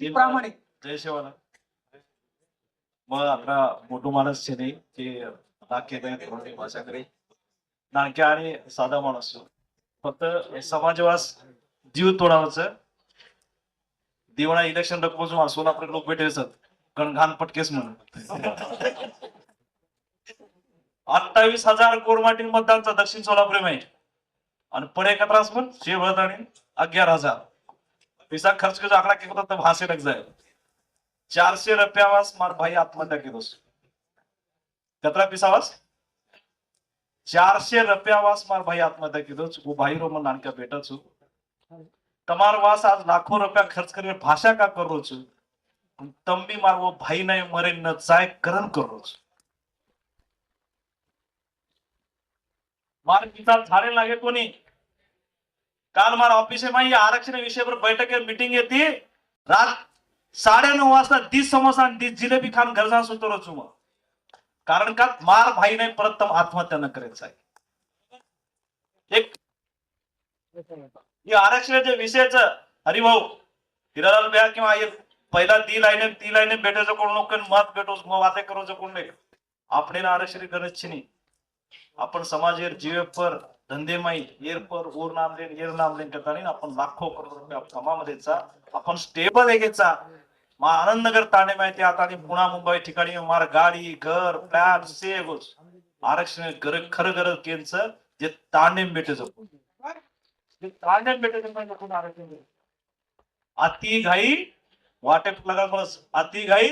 प्रामाणिक जय शेवाला मग आपला मोठू माणूस जे नाही ते नाक्य नाही माझ्याकडे नाणक्या आणि साधा माणूस. फक्त समाजवास जीव तोडावचं. दिवाळा इलेक्शन रकमोजून असून आपले लोक भेटायचं. गणघान पटकेस म्हणून. अठ्ठावीस हजार कोरमाटी मतदानचा दक्षिण सोलापूर आहे आणि पण एकत्रास पण शेवट आणि अग्यार हजार. पैसा खर्च कर जो आंकड़ा क्या तब हाथ से लग जाए चारशे रुपयावास मार भाई आत्महत्या की दोस्त कतरा पिसावास चारशे रुपयावास मार भाई आत्महत्या की दोस्त वो भाई रो मन नानका बेटा छु તમાર વાસ આજ લાખો રૂપિયા ખર્ચ કરીને ભાષા કા કરો છું તમ બી માર वो भाई ને મરે ન જાય કરણ કરો છું મારે પિતા झाडे लागे काल మన ऑफिस ఈ ఆరక్షణ విషయంలో బయటకి మీటింగ్ ఎత్తి రా साडे नऊ वाजता तीस समोसा आणि जिलेबी खान घर गरजा सुचवलंच मग. कारण का मार भाई नाही परत आत्महत्या न करेल साहेब. एक आरक्षणाच्या विषयाच अरे भाऊ हिरालाल बिहा किंवा पहिला ती लाईन ती लाईन भेटायचं कोण नको मत भेटोस वाते करूचं कोण नाही. आपण आरक्षण गरजची नाही. आपण समाज जीवे पर धंदे माई येर पर ओर नामलेन लेन नामलेन करता नाही आपण लाखो करोड रुपये कामामध्येचा आपण स्टेबल एकेचा मा आनंदनगर ताणे माहिती आता आणि पुणा मुंबई ठिकाणी मार गाडी घर फ्लॅट से आरक्षण गर खरं गरज केंचं जे तांडेम भेटत जे तांडेम भेटत आरक्षण अति घाई वाटेप लगा बस? अति घाई.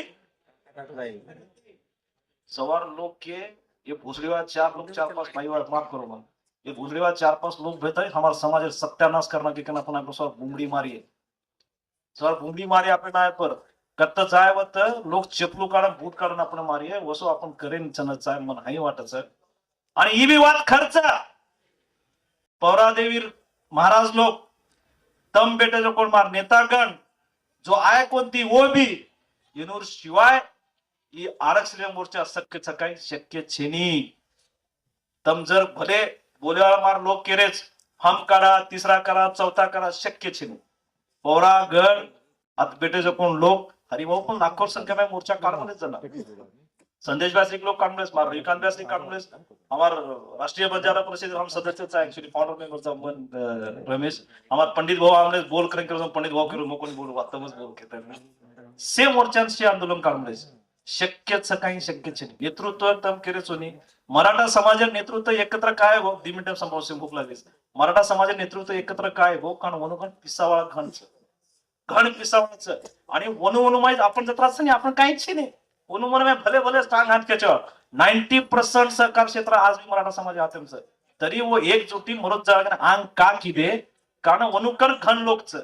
सवार लोग के ये भूसड़ीवाद चार लोग चार पांच भाई माफ करो मग ये भूसड़ीवाद चार पांच लोग भेटा है हमारा समाज सत्यानाश करना के कहना अपना सर बुमड़ी मारिए सर बुमड़ी मारी आपने ना पर कत्त जाए वत लोग चपलू काढून भूत काढून आपण मारी वसो आपण करेन चनत जाय मन हाही वाटत आणि ही बी वाद खर्च। पौरादेवी महाराज लोक तम बेटे जो कोण मार नेतागण जो आहे कोणती वो बी येनूर शिवाय ही आरक्षण मोर्चा शक्य सकाळी शक्य छेनी तम जर भले बोलेवाला मार लोक केरेच हम करा तिसरा करा चौथा करा शक्य नाही पौरा गण आता बेटे कोण लोक हरिभाऊ पण लाखो संख्या में मोर्चा काढूनच जाणार. संदेश व्यासिक लोग कांग्रेस मार विकांत व्यासनिक कांग्रेस हमार राष्ट्रीय बंजारा परिषद हम सदस्य था एक्चुअली फाउंडर मेंबर था मन रमेश. हमार पंडित भाऊ हमने बोल करें पंडित भाऊ के रूम कोणी बोल वास्तवच बोल के से मोर्चांचे आंदोलन काँग्रेस शक्यच काही शक्यच नाही. नेतृत्व एकदम केरे होणे. मराठा समाजात नेतृत्व एकत्र काय हो? भाऊ दी मिनिटं भूक लागलीस मराठा समाजात नेतृत्व एकत्र काय हो? भाऊ कारण वनुगण पिसावाळा घणच. घण पिसावाळाच. आणि वनु वनु माहीत आपण जर त्रास नाही आपण काहीच नाही. वनु मन भले भले स्ट्रांग हाथ त्याच्यावर नाईन्टी पर्सेंट सहकार क्षेत्र आज मराठा समाज आते तरी व एकजुटी मरत जा आंग का किदे? कारण वनुकर घन लोकचं.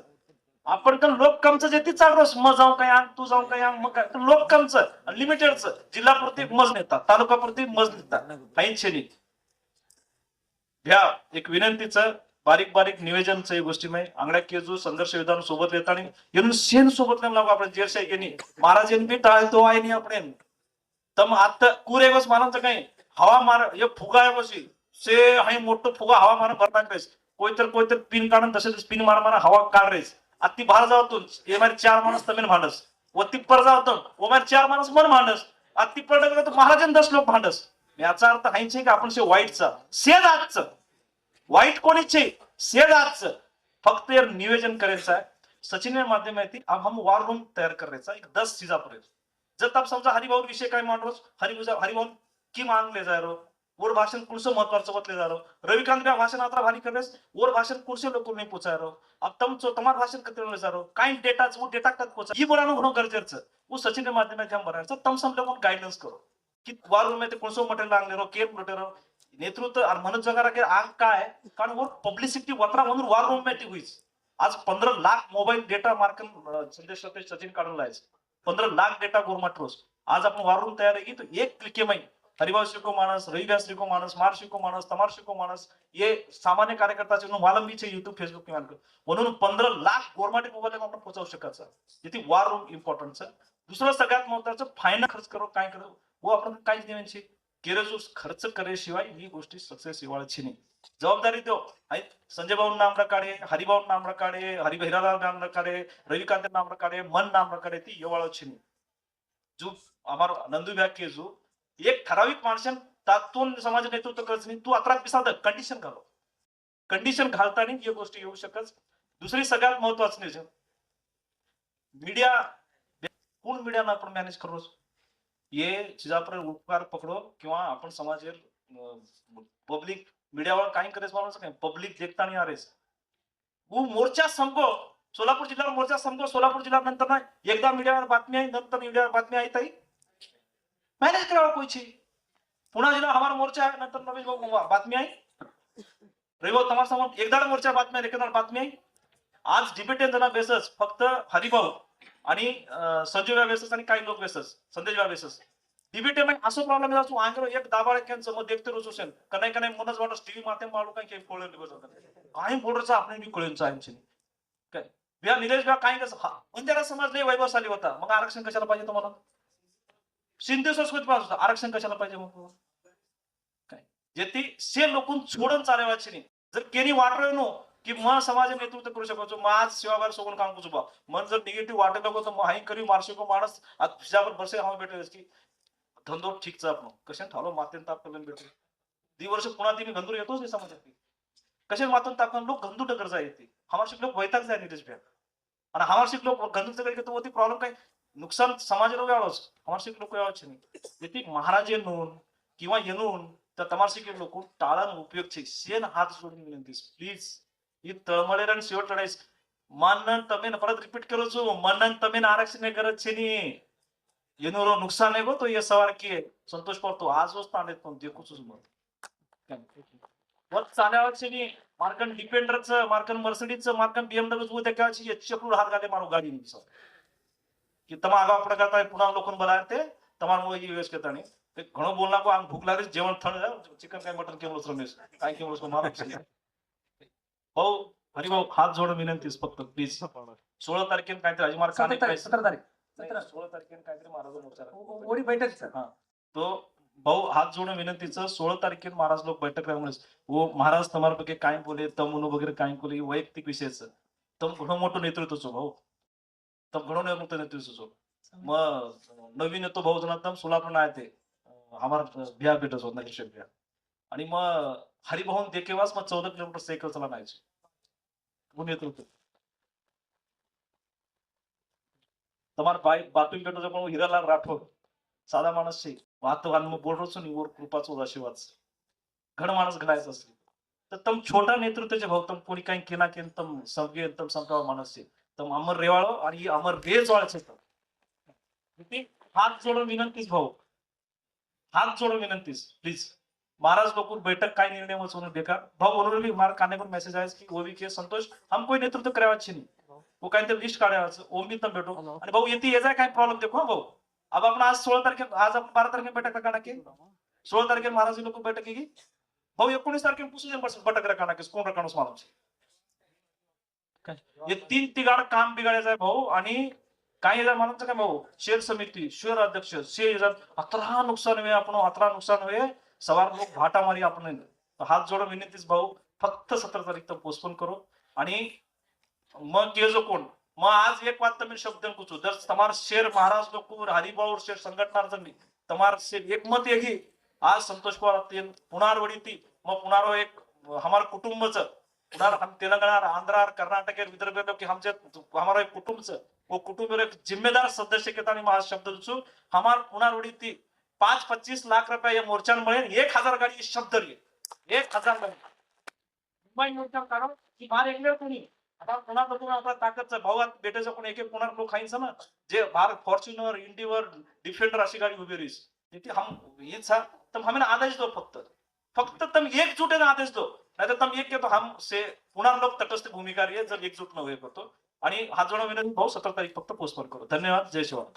आपण तर लोककमचं जे ती चालरोस मग जाऊ काय अंग तू जाऊ काय अंग मग काय? तर लिमिटेडचं. जिल्हा प्रती मज नेतात. तालुका प्रती मज नेतात. ऐंशी घ्या. एक विनंतीचं बारीक बारीक निवेदनचं या गोष्टी नाही आंगड्या केजू संघर्ष विधान सोबत येताना येऊन सेन सोबत नेम लागू आपण. जेरशा येणी महाराज बी टाळतो आहे नाही आपण तम आता कुरे बस मानांचं काय? हवा मार हे फुगा आहे कशी से हाय मोठं फुगा हवा मारा भरता रेस कोई तर तर पिन काढून तसेच पिन मारा मारा हवा काढ रेस अति बाहेर जावतून हे मारे चार माणूस तमेन भांडस. व तिप्पर जावतो ओ मारे चार माणूस मन भांडस. अति पडलं महाराजन दस लोक भांडस. याचा अर्थ हायच का आपण से वाईटचा. सेज आजचं. वाईट कोणीचे? सेज आजचं. फक्त यार नियोजन करायचं आहे. सचिन माध्यम आहे अब हम वॉर रूम तयार करायचा. एक दस चीजापर्यंत जर तब समजा हरिभाऊ विषय काय मांडरोस हरिभाऊ हरिभाऊ की मांगले जाय रो? वर भाषण कुणसं महत्वाचं बतले जा रविकांत का भाषण आता भारी करेस वर भाषण कुणसे लोक नाही पोचाय रो अब तम चो तमार भाषण कते जा रो काय डेटा वो डेटा तक पोचा ही बोलानो होणं गरजेचं वो सचिन के माध्यमात हम बनायचं तम सम लोगों गाइडेंस करो. की वार रूम में ते कोणसं मटेरियल आणले रो केर मटेरियल नेतृत्व आणि म्हणत जगारा के आग काय कारण वर पब्लिसिटी वत्रा म्हणून वार रूम में होईच. आज पंधरा लाख मोबाईल डेटा मार्कन संदेश सचिन काढून लायच पंधरा लाख डेटा गोरमाट्रोस आज आपण वार रूम तयार आहे. की तो एक क्लिके माई हरिभाव शिको मानस रविव्यास शिको मानस मार शिको मानस तमार शिको मानस ये सामान्य कार्यकर्ताचे म्हणून मला मी युट्यूब फेसबुक किंवा म्हणून पंधरा लाख गोरमेंट मोबाईल आपण पोहोचवू शकत सर किती वार रूम इम्पॉर्टंट सर दुसरं सगळ्यात महत्वाचं फायना खर्च करो काय करो? व आपण काहीच देण्याची केरजू खर्च करेशिवाय ही गोष्टी सक्सेस हिवाळ्याची नाही. जबाबदारी देऊ आणि संजय भाऊ नाम रकाडे हरिभाऊ नाम रकाडे हरिभैराला नाम रकाडे रविकांत नाम रकाडे मन नाम रकाडे ती येवाळाची नाही. जो आम्हाला नंदू व्याख्य जो एक ठराविक माणसान तातून समाज नेतृत्व करत नाही. तू अकरा पिसाद कंडिशन घालो कंडिशन घालताना ही गोष्टी येऊ शकत. दुसरी सगळ्यात महत्वाचं नाही मीडिया कोण मीडियानं आपण मॅनेज करू? ये चिजापर उपकार पकडो किंवा आपण समाज पब्लिक मीडियावर काही करेस माणूस काय पब्लिक देखता नाही आरेस ऊ मोर्चा संपो. सोलापूर जिल्ह्यावर मोर्चा संपो. सोलापूर जिल्हा नंतर ना एकदा मीडियावर बातमी आहे नंतर मीडियावर बातमी आहे ताई. मॅनेज करावं कोयची पुन्हा जिल्हा हमारा मोर्चा आहे नंतर नवीन भाऊ बातमी आहे रविभाऊ तुम्हाला समोर एकदा मोर्चा बातमी आहे एकदा बातमी आहे आज डिबेट जणा बेसस फक्त हरिभाऊ आणि अं, संजय बेसस आणि काही लोक बेसस संदेश बेसस डिबेट में असो प्रॉब्लेम आहे आंग्रो एक दाबाळ केंचं मग देखते रोज असेल कनाय कनाय मनच वाटत टीव्ही माध्यम मारू काय काही कोळेल दिवस काही बोर्डरचा आपण मी कळेलचा आमची. काय? बिया निलेश बिया काही कसं हा- बंजारा समाज लय वैभव साली होता. मग आरक्षण कशाला पाहिजे तुम्हाला? सिंधू संस्कृती पास आरक्षण कशाला पाहिजे मग? काय? जे ती से लोकून सोडून चालवायची नाही. जर केनी वाटलं नो की मग समाज नेतृत्व करू शकतो माझ आज सोडून काम करू बा मन जर निगेटिव्ह वाटत नको तर मग हाई करी मारशे को माणस? आज बसे हा भेटेल की धंदो ठीकचा आपण कशा ठालो मातेन ताप करून भेटेल. दी वर्ष पुन्हा ती मी गंधूर येतोच नाही समाजात कशा मातून तापमान लोक घंदू टकर येते हमारशिक लोक वैताग जाय निलेश भ्या आणि हमारशिक लोक गंधू टकर घेतो ती प्रॉब्लेम काय? नुकसान समाज लोक यावंच लोक यावंच नाही. जेथे महाराज येऊन किंवा येऊन तर तमाशिक लोक टाळण उपयोग छे शेण हात सोडून विनंती प्लीज ही तळमळे आणि शेवट लढाईस. मानन तमेन परत रिपीट करू शो मनन तमेन आरक्षण करत छे नि येणूर नुकसान आहे तो या सवार की संतोष पावतो आज वस्तू आणि तो जे कुच मत. मार्कन डिफेंडरचं मार्कन मर्सिडीजचं मार्कन बीएमडब्ल्यू त्या काळची एक चक्रूळ हात घाले मारू गाडी की तम आग आपण करता आहे पुन्हा लोकून बोलाय ते. तमार मुळे जी व्यवस्थेत आणि ते घणो बोलना को आम भूक लागली जेवण थळ चिकन काय मटन केलं सर मिस. काय केलं सर मला बहु हरि बहु खास जोड विनंतीस फक्त प्लीज 16 तारखेन काहीतरी अजमार काय 17 तारखेन काहीतरी 16 तारखेन काहीतरी महाराज मोचार ओरी तो भाऊ हात जोड विनंतीचं सोळा तारखेन महाराज लोक बैठक राहू म्हणजे व महाराज तमार पैकी काय बोले तम वगैरे काय बोले वैयक्तिक विषयच तम मोठं नेतृत्व भाऊ. తప్పకుండా ఎదుగుతుంది తెలుసు మా नवीन तो बहुजनातम सोलापूर आहे ते हमारा बिया पेटच होत नाही बिया आणि मग हरिभवन देखेवास मग चौदा किलोमीटर सायकल चला नाही कोण येत होतं તમારા ભાઈ બાતુમ પેટો પણ હીરાલાલ રાઠોડ સાદા માણસ છે વાત વાતમાં બોલ છો ને ઓર કૃપા છો આશીર્વાદ છે ઘણ માણસ ઘડાય છે તો તમ છોટા નેતૃત્વ છે ભાવ તમ કોણી કઈ કેના કેમ તમ સભ્ય તમ સંતાવા માણસ છે तम अमर रेवाळो आणि अमर रेजवाळ છે तम किती? हात जोडून विनंतीच भाऊ. हात जोडून विनंतीस प्लीज महाराज लोग बैठक काय निर्णय होने देखा भाऊ उन्होंने भी हमारे काने पर मैसेज आया कि वो भी के संतोष? हम कोई नेतृत्व करावाची नाही। वो लिस्ट काढायचं ओम बी तम भेटो आणि भाऊ येते याचा काय प्रॉब्लेम देखो हा भाऊ? अब आपण आज सोळा तारखे आज आपण बारा तारखेला बैठक रखा की सोळा तारखेला महाराज लोक बैठक की भाऊ एकोणीस तारखेला पुसून बैठक रखा की कोण रखाणूस माणूस हे तीन तिघाड काम बिघडायचं आहे भाऊ. आणि काही हजार म्हणायचं काय भाऊ? शेर समिती शेर अध्यक्ष शेर हजार अतरा नुकसान होय आपण अतरा नुकसान होय. सवार लोक भाटा मारी आपण हात जोड विनंतीच भाऊ फक्त सतरा तारीख तर पोस्टपोन करू. आणि मग ये जो कोण? मग आज एक वाद मी शब्द कुचू जर तमार शेर महाराज लोक हरिभाऊ शेर संघटना जर मी तमार शेर एकमत येगी आज संतोष पवार पुनर्वडी ती. मग पुनर्व एक हमार कुटुंबचं पुनार हम तेलंगणा आंध्र कर्नाटक विदर्भ लोक हो हम हमचे हमारा एक कुटुंबच वो कुटुंब एक जिम्मेदार सदस्य के तानी महा शब्द दुसू हमार पुनारवडी ती पाच पच्चीस लाख रुपया या मिले एक हजार गाडी शब्द रे एक हजार गाडी। मुंबई मोर्चा काढो की बाहेर एकमेव कोणी आता पुन्हा लोक आपला ताकदचा भावात भेटायचं कोणी एक एक पुन्हा लोक खाईन ना जे भारत फॉर्च्युनर इंडिवर डिफेंडर अशी गाडी उभी रहीस। ती हम हेच हा तर हमें आदेश दो फक्त। फक्त तुम एकजुट आहे आदेश दो। नाही तर एक घेतो. हम से पुन्हा लोक तटस्थ भूमिका आहे जर एकजूट न होय करतो. आणि हा जोडा विनंती भाऊ सतरा तारीख फक्त पोस्टपोन करू. धन्यवाद. जय शिवाय